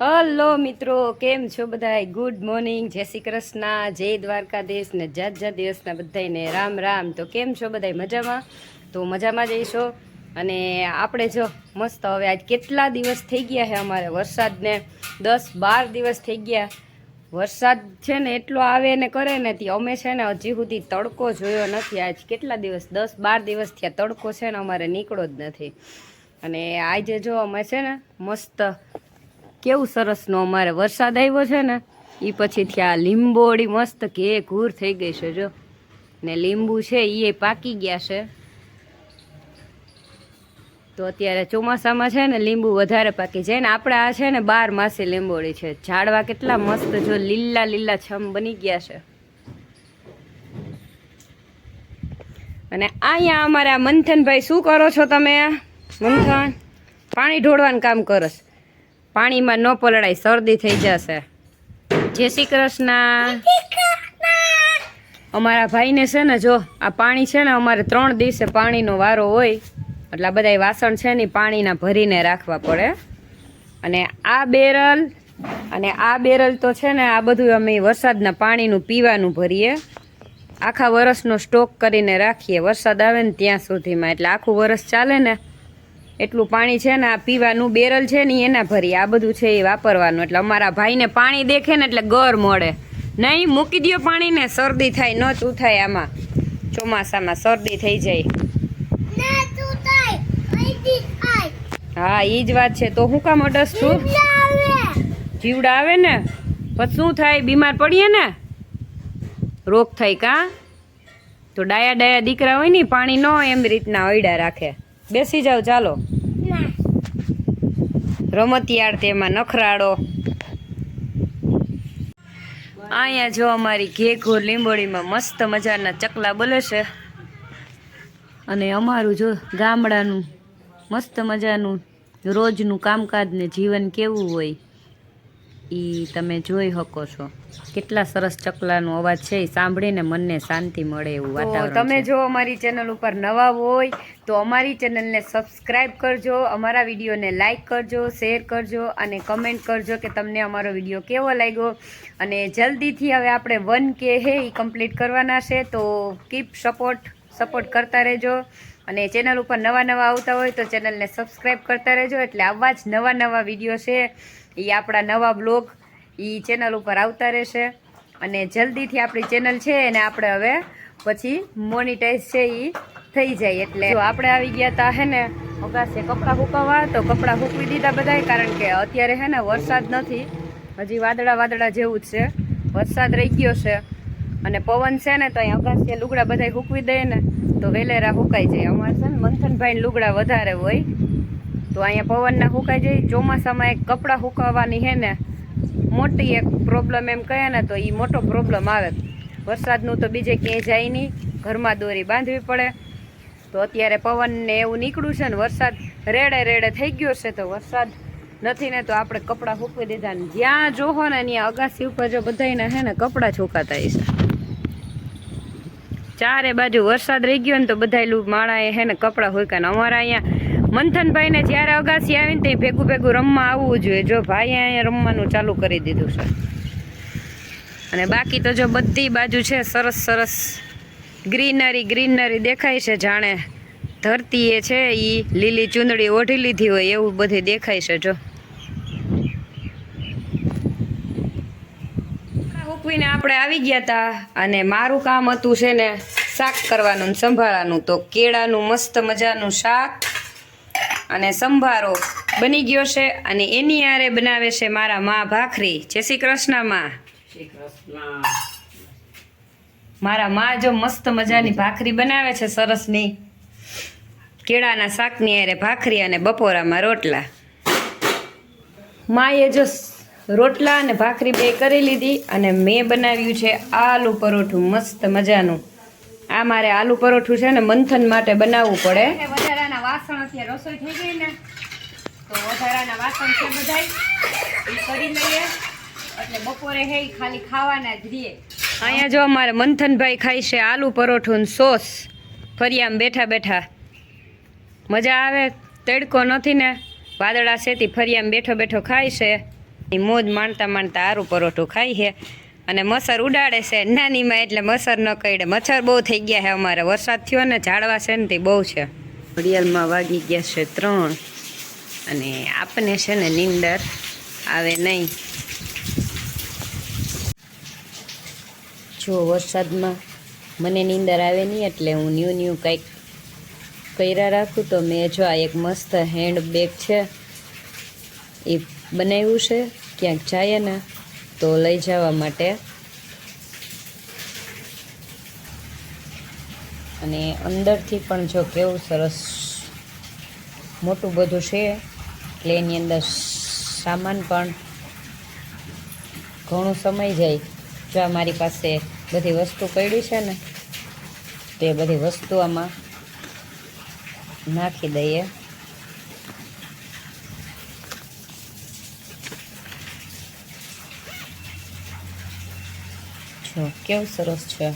Hello મિત્રો, કેમ છો બધા ગુડ મોર્નિંગ જય શ્રી કૃષ્ણ, જય દ્વારકાધીશ ને જાત જાત દિવસના બધાને રામ રામ. તો કેમ છો બધા મજામાં? તો મજામાં જઈશો અને આપણે જો મસ્ત હવે આજ કેટલા દિવસ થઈ ગયા છે અમારે વરસાદને? દસ બાર દિવસ થઈ ગયા. વરસાદ છે ને એટલો આવે ને કરે ને તે અમે છે ને હજી સુધી તડકો જોયો નથી આજ. કેટલા દિવસ? દસ બાર દિવસ થયા તડકો છે ને અમારે નીકળો જ નથી. અને આજે જો અમે છે ને મસ્ત કેવું સરસનો અમારે વરસાદ આવ્યો છે ને એ પછીથી આ લીંબોળી મસ્ત ઘે ઘૂર થઈ ગઈ છે જો. ને લીંબુ છે એ પાકી ગયા છે. તો અત્યારે ચોમાસામાં છે ને લીંબુ વધારે પાકી જાય ને આપણે આ છે ને બાર માસે લીંબોળી છે. ઝાડવા કેટલા મસ્ત જો લીલા લીલા છમ બની ગયા છે. અને અહીંયા અમારા મંથનભાઈ શું કરો છો તમે? મંથન? પાણી ઢોળવાનું કામ કરો છો. પાણીમાં ન પલળાય, શરદી થઈ જશે. જય શ્રી કૃષ્ણ. અમારા ભાઈને છે ને જો, આ પાણી છે ને અમારે ત્રણ દિવસે પાણીનો વારો હોય, એટલે આ બધા વાસણ છે ને પાણીના ભરીને રાખવા પડે. અને આ બેરલ, અને આ બેરલ તો છે ને આ બધું અમે વરસાદના પાણીનું પીવાનું ભરીએ. આખા વરસનો સ્ટોક કરીને રાખીએ. વરસાદ આવે ને ત્યાં સુધીમાં, એટલે આખું વરસ ચાલે ને એટલું પાણી છે ને આ પીવાનું બેરલ છે ને એના ભરી. આ બધું છે એ વાપરવાનું. એટલે અમારા ભાઈને પાણી દેખે ને એટલે ગર મળે નહીં મૂકી દ્યો પાણીને શરદી થાય ન તું થાય આમાં. ચોમાસામાં શરદી થઈ જાય. હા એ જ વાત છે. તો હું કામ અડસ છું? જીવડા આવે ને? પછી શું થાય? બીમાર પડીએ ને? રોગ થાય કા? તો ડાયા ડાયા દીકરા હોય ને પાણી ન એમ રીતના અયડા રાખે. બેસી જાઓ ચાલો. રમતિયાળ તેમાં નખરાડો અહીંયા જો અમારી ઘેઘોર લીંબોડીમાં મસ્ત મજાના ચકલા બોલે છે. અને અમારું જો ગામડાનું મસ્ત મજાનું રોજનું કામકાજ ને જીવન કેવું હોય એ તમે જોઈ શકો છો. કેટલા સરસ ચકલાનો અવાજ છે એ સાંભળીને મનને શાંતિ મળે એવું વાતાવરણ તમે જો અમારી ચેનલ ઉપર નવા હોય તો અમારી ચેનલને સબસ્ક્રાઇબ કરજો અમારા વિડીયોને લાઇક કરજો શેર કરજો અને કમેન્ટ કરજો કે તમને અમારો વીડિયો કેવો લાગ્યો. અને જલ્દીથી હવે આપણે વન કે હે એ કમ્પ્લીટ કરવાના છે તો કીપ સપોર્ટ સપોર્ટ કરતા રહેજો. અને ચેનલ ઉપર નવા નવા આવતા હોય તો ચેનલને સબસ્ક્રાઇબ કરતા રહેજો એટલે આવા જ નવા નવા વીડિયો છે. એ આપણા નવા બ્લોગ એ ચેનલ ઉપર આવતા રહેશે. અને જલ્દીથી આપણી ચેનલ છે એને આપણે હવે પછી મોનિટાઈઝ છે એ થઈ જાય એટલે. જો આપણે આવી ગયા હતા હે ને અગાસે કપડાં સુકવવા, તો કપડાં સૂકવી દીધા બધાય, કારણ કે અત્યારે હે ને વરસાદ નથી. હજી વાદળા વાદળા જેવું જ છે. વરસાદ રહી ગયો છે. અને પવન છે ને તો અહીં અગાસીએ લુગડા બધા સૂકવી દઈએ ને, તો વેલેરા સુકાઈ જાય. અમારે છે ને મંથનભાઈ લુગડા વધારે હોય, તો અહીંયા પવનના સુકાઈ જાય. ચોમાસામાં એક કપડાં સુકાવવાની હે ને મોટી એક પ્રોબ્લેમ એમ કહે ને તો એ મોટો પ્રોબ્લેમ આવે. વરસાદનું તો બીજે ક્યાંય જાય નહીં. ઘરમાં દોરી બાંધવી પડે. તો અત્યારે પવનને એવું નીકળ્યું છે ને વરસાદ રેડે રેડે થઈ ગયો છે તો વરસાદ નથી ને તો આપણે કપડાં સૂકવી દીધા ને જ્યાં જોહો ને ત્યાં અગાસી ઉપર જો બધાયને હે ને કપડાં સુકાતા છે ચારે બાજુ વરસાદ રહી ગયો ને તો બધા માળાએ હે ને કપડાં હોય કે અમારા અહીંયા મંથનભાઈને જ્યારે અગાસી આવીને તે ભેગું ભેગું રમવા આવવું જોઈએ. જો ભાઈએ અહીંયા રમવાનું ચાલુ કરી દીધું છે. અને બાકી તો જો બધી બાજુ છે સરસ સરસ ગ્રીનરી ગ્રીનરી દેખાય છે જાણે. ધરતી એ છે એ લીલી ચૂંદડી ઓઢી લીધી હોય એવું બધું દેખાય છે જો. ઉકવીને આપણે આવી ગયા હતા અને મારું કામ હતું છે ને શાક કરવાનું સંભાળવાનું તો કેળાનું મસ્ત મજાનું શાક અને સંભારો બની ગયો છે અને એની આરે બનાવે છે મારા મા ભાખરી. જય શ્રી કૃષ્ણ. માં મારા મા જો મસ્ત મજાની ભાખરી બનાવે છે સરસની. કેળાના શાકની આરે ભાખરી અને બપોરામાં રોટલા. માએ જો રોટલા અને ભાખરી બે કરી લીધી અને મેં બનાવ્યું છે આલુ પરોઠું મસ્ત મજાનું. આ મારે આલુ પરોઠું છે ને મંથન માટે બનાવવું પડે. વાસણ અત્યારે રસોઈ થઈ ગઈ ને, તો વધારાના વાસણ છે બધાય. કરી લઈએ. એટલે બપોરે હે ખાલી ખાવાના જ રહીએ અહીંયા જો અમારે મંથનભાઈ ખાય છે આલુ પરોઠું ને સોસ. ફરિયામાં બેઠા બેઠા. મજા આવે, તડકો નથી ને. વાદળા સેતી ફરિયામ બેઠો બેઠો ખાય છે. મોજ માણતા માણતા આરું પરોઠું ખાય છે. અને મચ્છર ઉડાડે છે, નાનીમાં એટલે મચ્છર ન કઈડે મચ્છર બહુ થઈ ગયા છે અમારે. વરસાદ થયો ને, ઝાડવા છે ને તે બહુ છે. ઘડિયાળમાં વાગી ગયા છે ત્રણ. અને આપને છે ને નીંદર આવે નહીં. જો વરસાદમાં મને નીંદર આવે નહીં એટલે હું ન્યૂ ન્યૂ કંઈક કર્યા રાખું તો મેં જો આ એક મસ્ત હેન્ડબેગ છે એ બનાવ્યું છે. ક્યાંક જાય ને તો લઈ જવા માટે અને અંદરથી પણ જો કેવું સરસ મોટું બધું છે, એટલે એની અંદર સામાન પણ ઘણો સમય જાય. જો આ મારી પાસે બધી વસ્તુ પડી છે ને, તે બધી વસ્તુ આમાં નાખી દઈએ. જો કેવું સરસ છે.